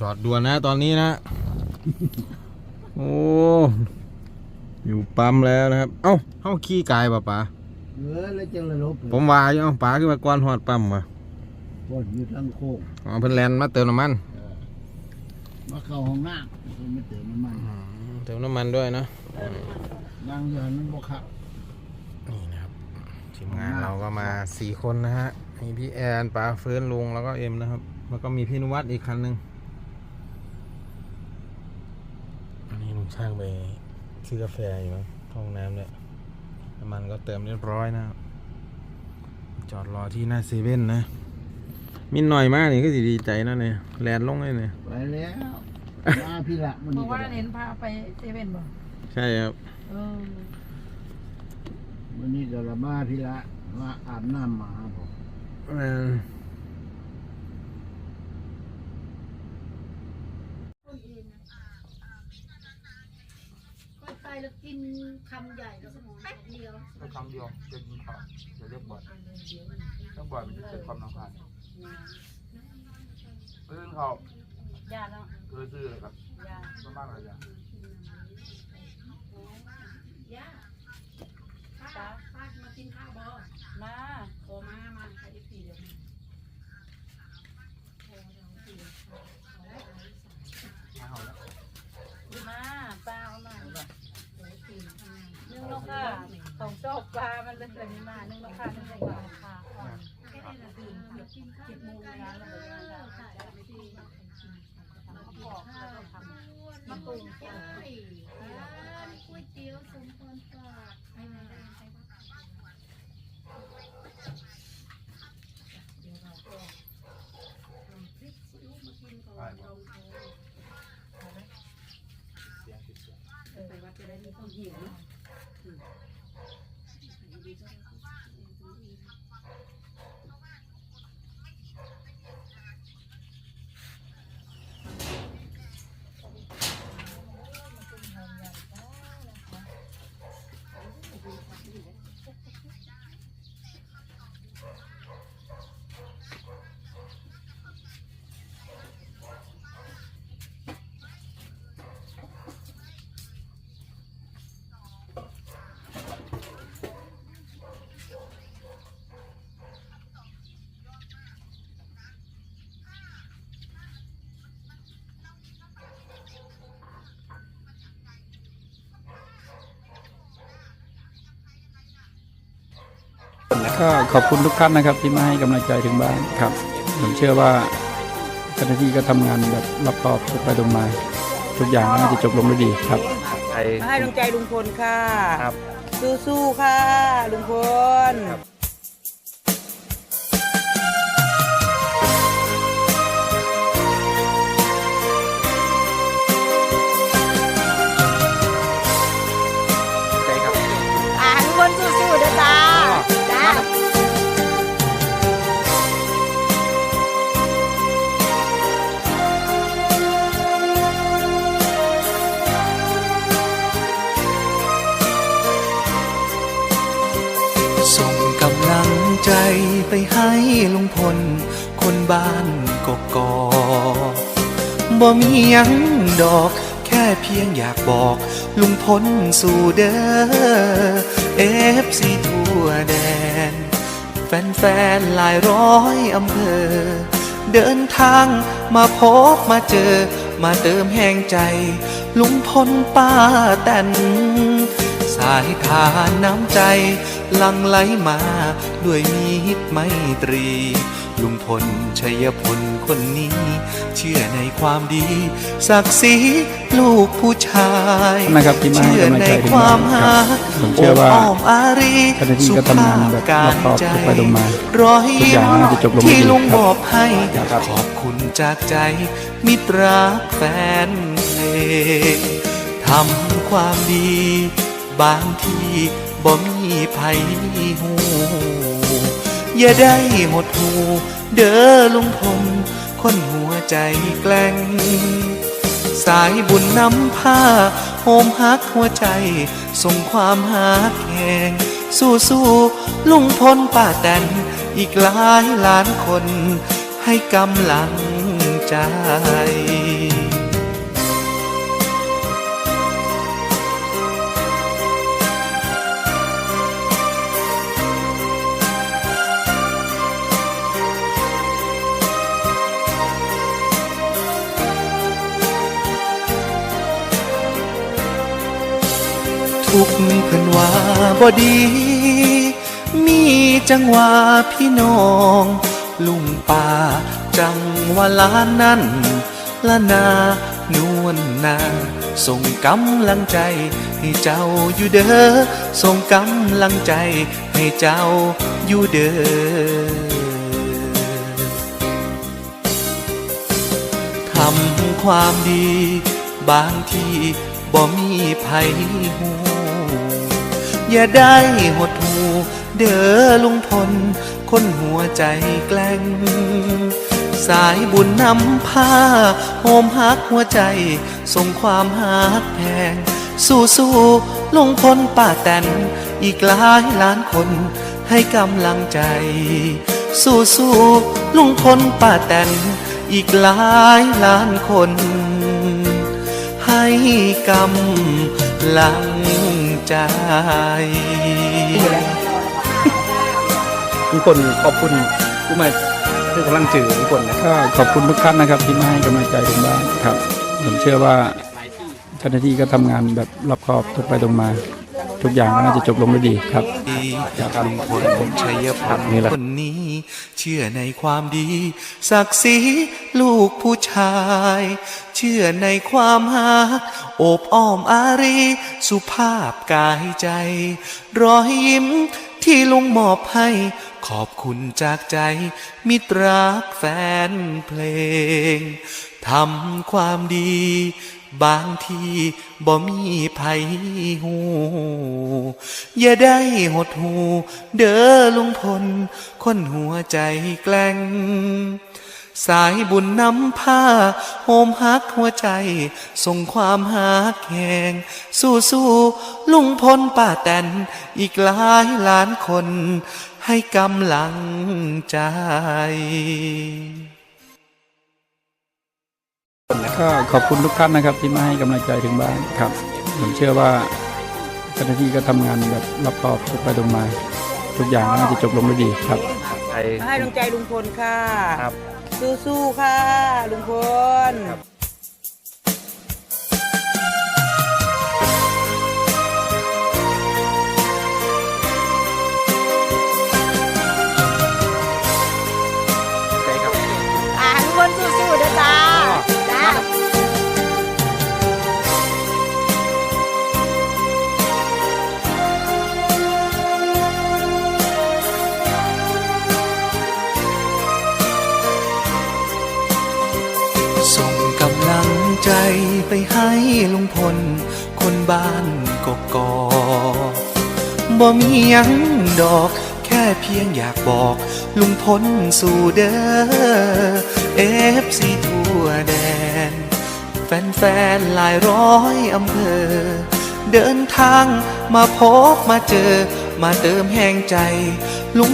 จอดด่วนนะตอนนี้นะ โอ้อยู่ปั๊มแล้วนะครับ เอ้าเข้าขี้กายป่ะป๋าเออแล้วจังเลยลบผมว่าอยู่เอ้าป๋าขึ้นมาก่อนหอดปั๊มมาปวดอยู่ทางโค้งอ๋อเพิ่นแลนมาเติมน้ำมันมาเข้าห้องน้ำผมไม่เติมน้ำมันเติมน้ำมันด้วยนะนั่งอยู่หันมันบ่ขับนี่นะครับทีมงานเราก็มาสี่คนนะฮะมีพี่แอนป๋าเฟิร์นลุงแล้วก็เอ็มนะครับ แล้วก็มีพี่นุวัฒน์อีกคันหนึ่งอันนี้ลุง ช่างไปซื้อกาแฟอยู่มั้งห้องน้ำเนี่ยน้ำมันก็เติมเรียบร้อยนะครับจอดรอที่หน้าเซเว่นนะ มินหน่อยมากนี่ก็สิดีใจนะเนี่ยแลนลงเลยเนี่ยไปแล้วมาพี่ละมันเมื่นี่อก็วานได้เห็นพาไปเซเว่นบ่ใช่ครับเออวันนี้ก็ละมาพี่ละมาอาบน้ำมาครับผม เออ ค่อยไป แล้วกินคำใหญ่แล้วแป๊บเดียวแค่ครั้งเดียวจะกินข้าวจะเรียกบ่อยต้องบ่อยมันจะเกิดความรำคาญเรื่องเขาญาติเนาะเคยซื้อเลยครับญาติประมาณอะไรอย่างย่าป้าป้ามากินข้าวบ่ มา โอมามาใครอีกทีเดียว มาเขาแล้ว มาปลาเอามานึ่งนกค่ะของชอบปลา มันเลยแบบนี้มานึ่งนกค่ะนึ่งนกค่ะค่ะแค่ได้ละตื่นเกือบกินข้าวเจ็ดโมงแล้วเราไปงานแล้วค่ะไม่ดีมาบอกเราทำมากรุงใช่ก๋วยเตี๋ยวสมพรปากไปไหนได้ไปเดี๋ยวเราก็ทำพริกซีอิ๊วมากินก่อนเรา เสียงติดเสียง เออไปวัดจะได้มีความหิวเนาะ ก็ขอบคุณทุกท่านนะครับ ที่มาให้กำลังใจถึงบ้านครับ ผมเชื่อว่าเจ้าหน้าที่ก็ทำงานแบบรอบคอบตรงไปตรงมา ทุกอย่างน่าจะจบลงด้วยดีครับ มาให้กำลังใจลุงพลค่ะ ครับ สู้ๆค่ะ ลุงพล ใจไปให้ลุงพล คนบ้านกกอกบ่มียังดอก แค่เพียงอยากบอก ลุงพลสู่เด้อเอฟซีทั่วแดน แฟนๆหลายร้อยอำเภอ เดินทางมาพบมาเจอ มาเติมแห่งใจ ลุงพลป้าแตนสายทานน้ำใจ ลังไหลมา ด้วยมีฮิตไมตรี ลุงพลชัยพลคนนี้ เชื่อในความดี ศักดิ์ศรีลูกผู้ชายนะครับที่มาให้เชื่อกำลังในใจถึงความหารับผมเชื่อว่าโอ้มอารีเจ้าหน้าที่ก็ทำงานแบบรอบคอบตรงไปตรงมารอยทุกอย่างน่าจะจบลงด้วยดีที่ลุงครับ อบให้ครับ ขอบคุณจากใจ มิตรรักแฟนเพลงทำความดี บางทีบ่มีไผหูอย่าได้หมดหูเด้อลุงพลคนหัวใจแกล้งสายบุญนำผ้าโฮมฮักหัวใจ ส่งความหักแหงสู้สู้ๆลุงพลป้าแตน อีกหลายล้านคนให้กำลังใจ ทุกข์เพิ่นว่าบ่ดี มีจังหวะพี่น้อง ลุงป่าจังว่าล้านนั้นละนานวลนาส่งกำลังใจให้เจ้าอยู่เด้อส่งกำลังใจให้เจ้าอยู่เด้อทำความดี บางทีบ่มีไผหู อย่าได้หดหูเด้อลุงพล คนหัวใจแกล้ง สายบุญนำพาโฮมฮักหัวใจ ส่งความฮักแพง สู้สู้ลุงพลป้าแตน อีกหลายล้านคนให้กำลังใจ สู้สู้ลุงพลป้าแตน อีกหลายล้านคน ให้กำลัง ใจทุกคนขอบคุณผู้มาให้กำลังจือทุกคนนะก็ขอบคุณทุกท่านนะครับที่มาให้กำลังใจถึงบ้านครับผมเชื่อว่าเจ้าหน้าที่ก็ทำงานแบบรอบคอบตรงไปตรงมา ทุกอย่างก็น่าจะจบลงด้วยดีครับ ลุงพลชัยพครับลนี่แหละ คนนี้ เชื่อในความดีศักดิ์ศรีลูกผู้ชาย เชื่อในความหักโอบอ้อมอารี สุภาพกายใจ รอยยิ้มที่ลุงมอบให้ ขอบคุณจากใจ มิตรรักแฟนเพลงทำความดี บางทีบ่มีไผหู อย่าได้หดหู เด้อลุงพล คนหัวใจแกล้ง สายบุญนำผ้าโฮมฮักหัวใจ ส่งความฮักแหงสู้สู้ๆลุงพลป้าแตน อีกหลายล้านคน ให้กำลังใจก็ขอบคุณทุกท่านนะครับที่มาให้กำลังใจถึงบ้านครับ ผมเชื่อว่าเจ้าหน้าที่ก็ทำงานแบบรอบคอบตรงไปตรงมา ทุกอย่างก็น่าจะจบลงด้วยดีครับมาให้กำลังใจลุงพลค่ะ ครับ สู้ๆค่ะลุงพล ใจไปให้ลุงพล คนบ้านกกอกบ่มียังดอก แค่เพียงอยากบอก ลุงพลสู่เด้อเอฟซีทั่วแดน แฟนๆหลายร้อยอำเภอ เดินทางมาพบมาเจอ มาเติมแห่งใจ